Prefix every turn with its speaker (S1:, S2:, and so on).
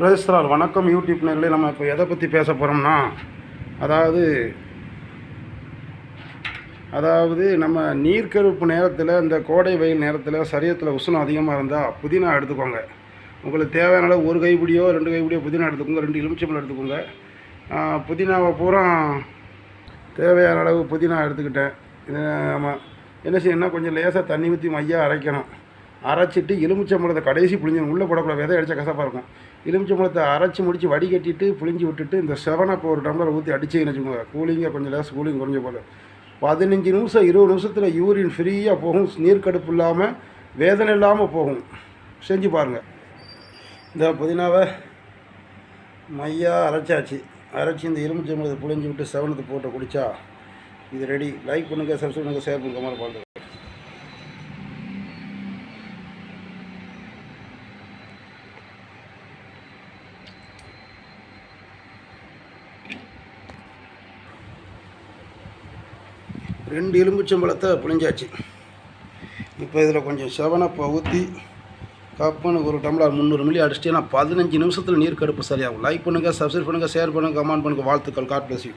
S1: Registrar வணக்கம். YouTube நேரில் நம்ம இப்போ எதை பற்றி பேச போகிறோம்னா அதாவது அதாவது நம்ம நீர்க்கருப்பு நேரத்தில் இந்த கோடை வெயில் நேரத்தில் சரீரத்தில் உஷ்ணம் அதிகமாக இருந்தால் புதினா எடுத்துக்கோங்க. உங்களுக்கு தேவையான அளவு ஒரு கைப்பிடியோ ரெண்டு கைப்பிடியோ புதினா எடுத்துக்கோங்க ரெண்டு எலுமிச்சம்பழம் எடுத்துக்கோங்க. புதினாவை பூரா தேவையான அளவு புதினா எடுத்துக்கிட்டேன். இது ஆமாம் என்ன செய்யணும்னா கொஞ்சம் லேசாக தண்ணி ஊற்றி மையாக அரைக்கணும். அரைச்சிட்டு எலுமிச்சம்பழத்தை கடைசி புளிஞ்சு உள்ளே போடக்கூடாது விதை அடித்த கசப்பாக இருக்கும். எலுமிச்சம்பழத்தை அரைச்சி முடித்து வடிகட்டிட்டு புளிஞ்சு விட்டுட்டு இந்த செவனப்போ ஒரு டம்ளர் ஊற்றி அடிச்சிங்கன்னு வச்சுக்கோங்க. கூலிங்காக கொஞ்சம் லேஸ் கூலிங் குறைஞ்ச போல பதினஞ்சு நிமிஷம் இருபது நிமிஷத்தில் யூரின் ஃப்ரீயாக போகும். நீர்க்கடுப்பு இல்லாமல் வேதனை இல்லாமல் போகும். செஞ்சு பாருங்கள் இந்த புதினாவை மையாக அரைச்சாச்சு. அரைச்சி இந்த எலுமிச்சம்பழத்தை புளிஞ்சு விட்டு செவனத்தை போட்டு குடித்தா இது ரெடி லைக் பண்ணுங்கள் சப்ஸ்கிரைப் பண்ணுங்கள் ஷேர் பண்ணுங்கள் மாதிரி பார்த்துங்க ரெண்டு எலும்புச்சம்பழத்தை புழிஞ்சாச்சு. இப்போ இதில் கொஞ்சம் செவனப்பை ஊற்றி கப்புன்னு ஒரு டம்ளர் முந்நூறு மில்லி அடிச்சிட்டேன்னா பதினஞ்சு நிமிஷத்தில் நீர் கடுப்பு சரியாகும். லைக் பண்ணுங்கள் சப்ஸ்கிரைப் பண்ணுங்கள் ஷேர் பண்ணுங்கள் கமெண்ட் பண்ணுங்கள் வாழ்த்துக்கள். God bless you